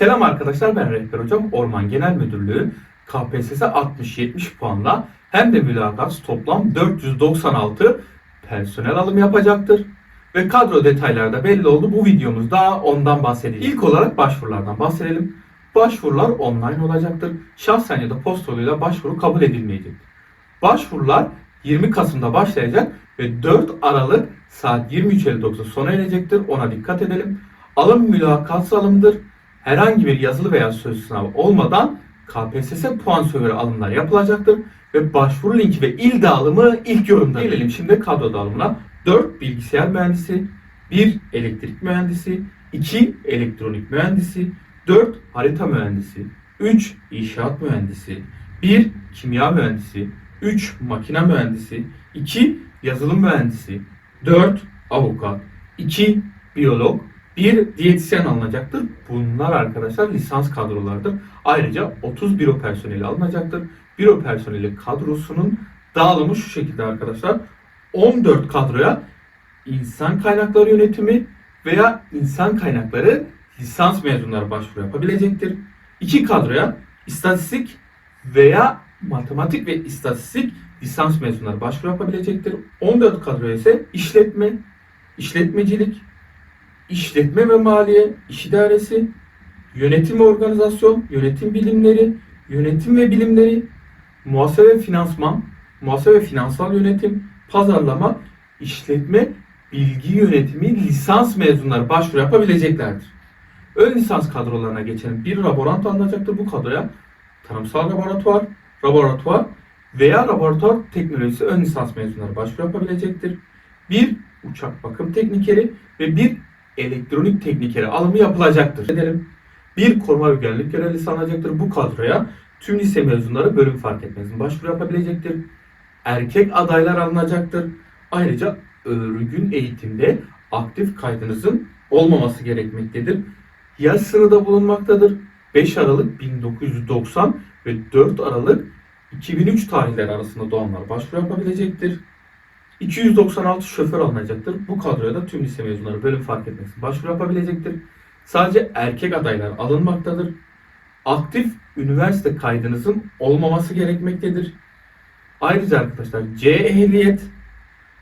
Selam arkadaşlar ben Rehber Hocam. Orman Genel Müdürlüğü KPSS 60-70 puanla hem de mülakat toplam 496 personel alımı yapacaktır. Ve kadro detayları da belli oldu. Bu videomuzda ondan bahsedeceğiz. İlk olarak başvurulardan bahsedelim. Başvurular online olacaktır. Şahsen ya da posta yoluyla başvuru kabul edilmeyecektir. Başvurular 20 Kasım'da başlayacak ve 4 Aralık saat 23.59'da sona erecektir. Ona dikkat edelim. Alım mülakat alımdır. Herhangi bir yazılı veya sözlü sınav olmadan KPSS puan söyleme alımlar yapılacaktır. Ve başvuru linki ve il dağılımı ilk yorumda. Gelelim şimdi kadro dağılımına. 4 bilgisayar mühendisi, 1 elektrik mühendisi, 2 elektronik mühendisi, 4 harita mühendisi, 3 inşaat mühendisi, 1 kimya mühendisi, 3 makine mühendisi, 2 yazılım mühendisi, 4 avukat, 2 biyolog, 1 diyetisyen alınacaktır. Bunlar arkadaşlar lisans kadrolardır. Ayrıca 30 büro personeli alınacaktır. Büro personeli kadrosunun dağılımı şu şekilde arkadaşlar. 14 kadroya insan kaynakları yönetimi veya insan kaynakları lisans mezunları başvuru yapabilecektir. 2 kadroya istatistik veya matematik ve istatistik lisans mezunları başvuru yapabilecektir. 14 kadroya ise işletme, işletmecilik, işletme ve maliye, iş idaresi, yönetim ve organizasyon, yönetim bilimleri, yönetim ve bilimleri, muhasebe finansman, muhasebe finansal yönetim, pazarlama, işletme, bilgi yönetimi lisans mezunları başvuru yapabileceklerdir. Ön lisans kadrolarına geçen bir laborant alınacaktır bu kadroya. Tarımsal laboratuvar, laboratuvar veya laboratuvar teknolojisi ön lisans mezunları başvuru yapabilecektir. Bir uçak bakım teknikeri ve bir elektronik teknikeri alımı yapılacaktır. Edelim. Bir koruma ve güvenlik görevlisi alınacaktır. Bu kadroya tüm lise mezunları bölüm fark etmeksizin başvuru yapabilecektir. Erkek adaylar alınacaktır. Ayrıca örgün eğitimde aktif kaydınızın olmaması gerekmektedir. Yaş sınırı bulunmaktadır. 5 Aralık 1990 ve 4 Aralık 2003 tarihleri arasında doğanlar başvuru yapabilecektir. 296 şoför alınacaktır. Bu kadroya da tüm lise mezunları bölüm fark etmeksizin başvuru yapabilecektir. Sadece erkek adaylar alınmaktadır. Aktif üniversite kaydınızın olmaması gerekmektedir. Ayrıca arkadaşlar C ehliyet,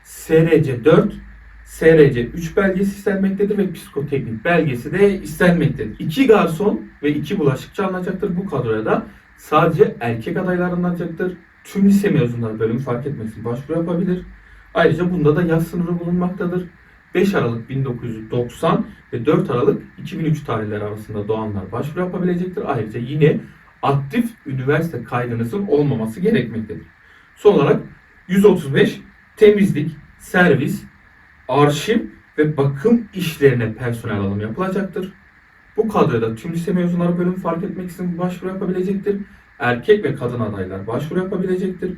SRC 4, SRC 3 belgesi istenmektedir ve psikoteknik belgesi de istenmektedir. 2 garson ve 2 bulaşıkçı alınacaktır. Bu kadroya da sadece erkek adaylar alınacaktır. Tüm lise mezunları bölümü fark etmeksizin başvuru yapabilir. Ayrıca bunda da yaş sınırı bulunmaktadır. 5 Aralık 1990 ve 4 Aralık 2003 tarihleri arasında doğanlar başvuru yapabilecektir. Ayrıca yine aktif üniversite kaydınızın olmaması gerekmektedir. Son olarak 135 temizlik, servis, arşiv ve bakım işlerine personel alım yapılacaktır. Bu kadroda tüm lise mezunları bölüm fark etmeksizin başvuru yapabilecektir. Erkek ve kadın adaylar başvuru yapabilecektir.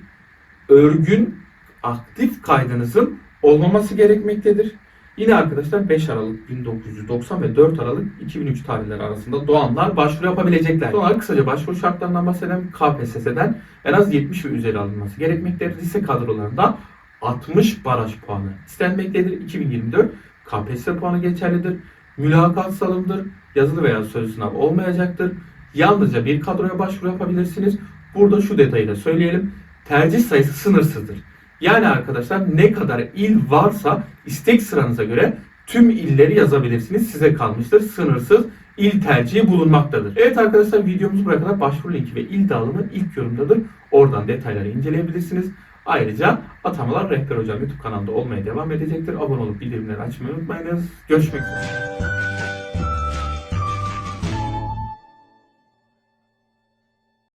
Örgün aktif kaydınızın olmaması gerekmektedir. Yine arkadaşlar 5 Aralık 1990 ve 4 Aralık 2003 tarihleri arasında doğanlar başvuru yapabilecekler. Son kısaca başvuru şartlarından bahsedelim. KPSS'den en az 70 ve üzeri alınması gerekmektedir. Lise kadrolarında 60 baraj puanı istenmektedir. 2024 KPSS puanı geçerlidir. Mülakat salımdır. Yazılı veya sözlü sınav olmayacaktır. Yalnızca bir kadroya başvuru yapabilirsiniz. Burada şu detayı da söyleyelim. Tercih sayısı sınırsızdır. Yani arkadaşlar ne kadar il varsa istek sıranıza göre tüm illeri yazabilirsiniz. Size kalmıştır. Sınırsız il tercihi bulunmaktadır. Evet arkadaşlar videomuz buraya kadar başvuru linki ve il dağılımı ilk yorumdadır. Oradan detayları inceleyebilirsiniz. Ayrıca atamalar Rehber Hocam YouTube kanalında olmaya devam edecektir. Abone olup bildirimleri açmayı unutmayınız. Görüşmek üzere.